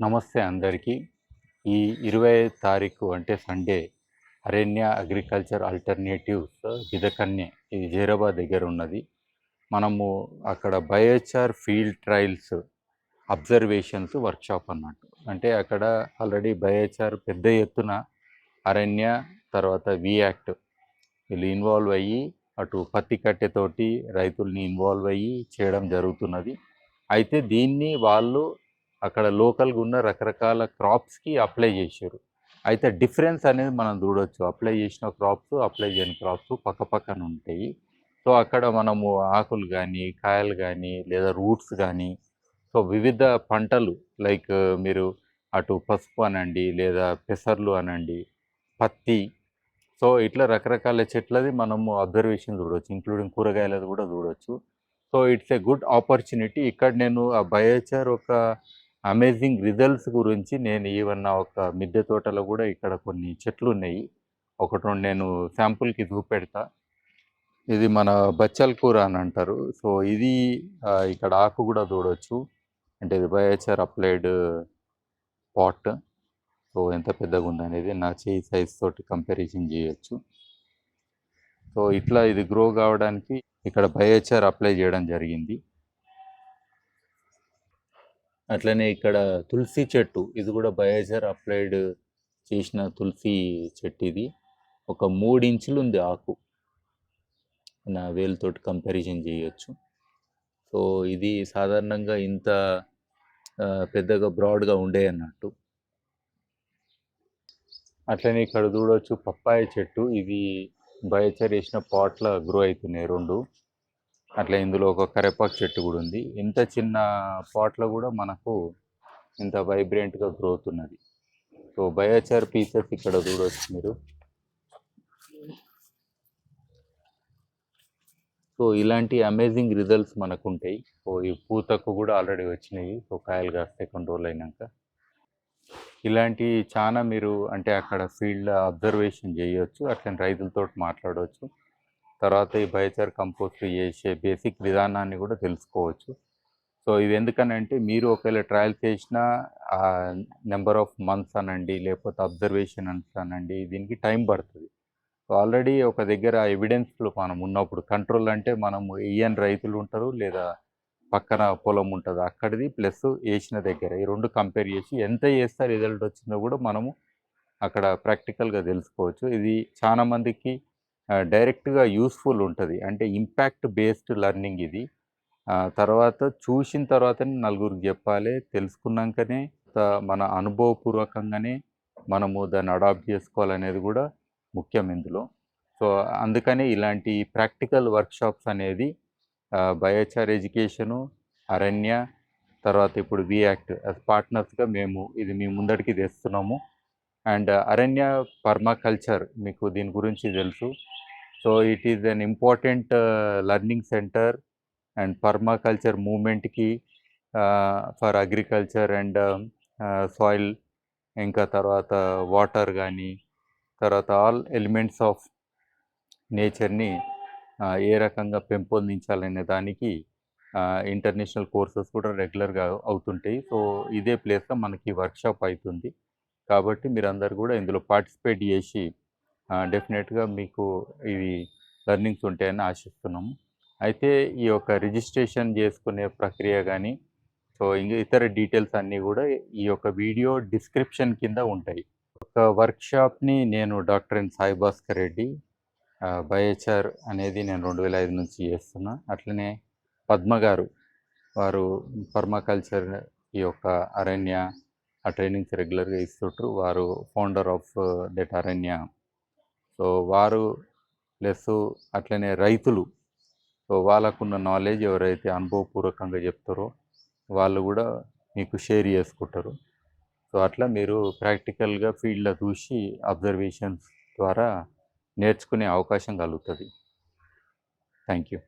నమస్తే అందరికీ. ఈ ఇరవై తారీఖు అంటే సండే. అరణ్య అగ్రికల్చర్ ఆల్టర్నేటివ్స్ గిదకన్య ఇది జైరాబాద్ దగ్గర ఉన్నది. మనము అక్కడ biochar field trials observations workshop అన్నట్టు. అంటే అక్కడ ఆల్రెడీ బయోచార్ పెద్ద ఎత్తున అరణ్య తర్వాత వి యాక్ట్ వీళ్ళు ఇన్వాల్వ్ అయ్యి అటు పత్తి కట్టెతోటి రైతుల్ని ఇన్వాల్వ్ అయ్యి చేయడం జరుగుతున్నది. అయితే దీన్ని వాళ్ళు అక్కడ లోకల్గా ఉన్న రకరకాల క్రాప్స్కి అప్లై చేశారు. అయితే డిఫరెన్స్ అనేది మనం చూడవచ్చు అప్లై చేసిన క్రాప్స్ అప్లై చేయని క్రాప్స్ పక్క పక్కన ఉంటాయి. సో అక్కడ మనము ఆకులు కానీ కాయలు కానీ లేదా రూట్స్ కానీ సో వివిధ పంటలు లైక్ మీరు అటు పసుపు అనండి లేదా పెసర్లు అనండి పత్తి. సో ఇట్లా రకరకాల చెట్లది మనము అబ్జర్వేషన్ చూడవచ్చు ఇంక్లూడింగ్ కూరగాయలది కూడా చూడవచ్చు so it's a good opportunity. ఇక్కడ నేను ఆ బయోచర్ ఒక అమేజింగ్ రిజల్ట్స్ గురించి నేను ఈవన్న ఒక మిద్దె తోటలో కూడా ఇక్కడ కొన్ని చెట్లు ఉన్నాయి ఒకటి రెండు నేను శాంపుల్కి చూపెడతా. ఇది మన బచ్చల్ కూర అని అంటారు. సో ఇది ఇక్కడ ఆకు కూడా చూడవచ్చు అంటే ఇది బయోచర్ అప్లైడ్ పాట్. సో ఎంత పెద్దగా ఉందనేది నా చేయి సైజ్ తోటి కంపారిజన్ చేయొచ్చు. సో ఇట్లా ఇది గ్రో కావడానికి ఇక్కడ బయోచర్ అప్లై చేయడం జరిగింది. అట్లనే ఇక్కడ తులసి చెట్టు ఇది కూడా బయోజర్ అప్లైడ్ చేసిన తులసి చెట్టు ఇది. ఒక మూడు ఇంచులు ఉంది ఆకు. నా వేలుతోటి కంపారిజన్ చేయొచ్చు. సో ఇది సాధారణంగా ఇంత పెద్దగా బ్రాడ్గా ఉండే అన్నట్టు. అట్లనే ఇక్కడ చూడవచ్చు పప్పాయ చెట్టు. ఇది బయోచర్ వేసిన పాట్ల గ్రో అవుతున్నాయి రెండు. అట్లా ఇందులో ఒక కరేపాకు చెట్టు కూడా ఉంది. ఇంత చిన్న పాట్లో కూడా మనకు ఇంత వైబ్రెంట్గా గ్రోత్ ఉన్నది. సో బయోచార్ పీసెస్ ఇక్కడ చూడవచ్చు మీరు. సో ఇలాంటి అమేజింగ్ రిజల్ట్స్ మనకు ఉంటాయి సో ఈ పూతకు కూడా ఆల్రెడీ వచ్చినాయి. సో కాయలు కాస్తే కొన్ని రోజులు అయినాక. ఇలాంటి చాలా మీరు అంటే అక్కడ ఫీల్డ్ అబ్జర్వేషన్ చేయొచ్చు. అట్లనే రైతులతో మాట్లాడవచ్చు తర్వాత ఈ బయోచార్ కంపోస్ట్ చేసే బేసిక్ విధానాన్ని కూడా తెలుసుకోవచ్చు. సో ఇది ఎందుకనంటే మీరు ఒకవేళ ట్రయల్ చేసిన నెంబర్ ఆఫ్ మంత్స్ అనండి లేకపోతే అబ్జర్వేషన్ అనండి దీనికి టైం పడుతుంది. సో ఆల్రెడీ ఒక దగ్గర ఎవిడెన్స్లో మనం ఉన్నప్పుడు కంట్రోల్ అంటే మనము ఏఎన్ రైతులు ఉంటారు లేదా పక్కన పొలం ఉంటుంది అక్కడిది ప్లస్ వేసిన దగ్గర. ఈ రెండు కంపేర్ చేసి ఎంత చేస్తే రిజల్ట్ వచ్చిందో కూడా మనము అక్కడ ప్రాక్టికల్గా తెలుసుకోవచ్చు. ఇది చాలామందికి డైరెక్ట్గా యూస్ఫుల్ ఉంటుంది. అంటే ఇంపాక్ట్ బేస్డ్ లెర్నింగ్ ఇది. తర్వాత చూసిన తర్వాతనే నలుగురికి చెప్పాలి. తెలుసుకున్నాకనే మన అనుభవపూర్వకంగానే మనము దాన్ని అడాప్ట్ చేసుకోవాలనేది కూడా ముఖ్యం ఇందులో. సో అందుకనే ఇలాంటి ప్రాక్టికల్ వర్క్షాప్స్ అనేది బయోచార్ ఎడ్యుకేషను అరణ్య తర్వాత ఇప్పుడు వి యాక్ట్ యాజ్ పార్ట్నర్స్గా మేము ఇది మీ ముందడికి తెస్తున్నాము. అండ్ అరణ్య పర్మాకల్చర్ మీకు దీని గురించి తెలుసు. So it is an important learning centre and permaculture మూమెంట్కి for agriculture and soil ఇంకా తర్వాత వాటర్ కానీ తర్వాత ఆల్ ఎలిమెంట్స్ ఆఫ్ నేచర్ని ఏ రకంగా పెంపొందించాలనే దానికి ఇంటర్నేషనల్ కోర్సెస్ కూడా రెగ్యులర్గా అవుతుంటాయి. సో ఇదే ప్లేస్లో మనకి వర్క్షాప్ అవుతుంది కాబట్టి మీరందరూ కూడా ఇందులో పార్టిసిపేట్ చేసి డెఫినెట్గా మీకు ఇవి లర్నింగ్స్ ఉంటాయని ఆశిస్తున్నాము. అయితే ఈ యొక్క రిజిస్ట్రేషన్ చేసుకునే ప్రక్రియ కానీ సో ఇంకా ఇతర డీటెయిల్స్ అన్నీ కూడా ఈ యొక్క వీడియో డిస్క్రిప్షన్ కింద ఉంటాయి. ఒక వర్క్షాప్ని నేను doctor N Sai Bhaskar Reddy biochar అనేది నేను రెండు వేల ఐదు నుంచి చేస్తున్నా. అట్లనే పద్మ గారు వారు పర్మాకల్చర్ ఈ యొక్క అరణ్య ఆ ట్రైనింగ్స్ రెగ్యులర్గా ఇస్తుంటారు. వారు founder of that Aranya so వారు ప్లస్ అట్లనే రైతులు. సో వాళ్ళకున్న నాలెడ్జ్ ఎవరైతే అనుభవపూర్వకంగా చెప్తారో వాళ్ళు కూడా మీకు షేర్ చేసుకుంటారు. సో అట్లా మీరు ప్రాక్టికల్గా ఫీల్డ్లో చూసి అబ్జర్వేషన్స్ ద్వారా నేర్చుకునే అవకాశం కలుగుతుంది. Thank you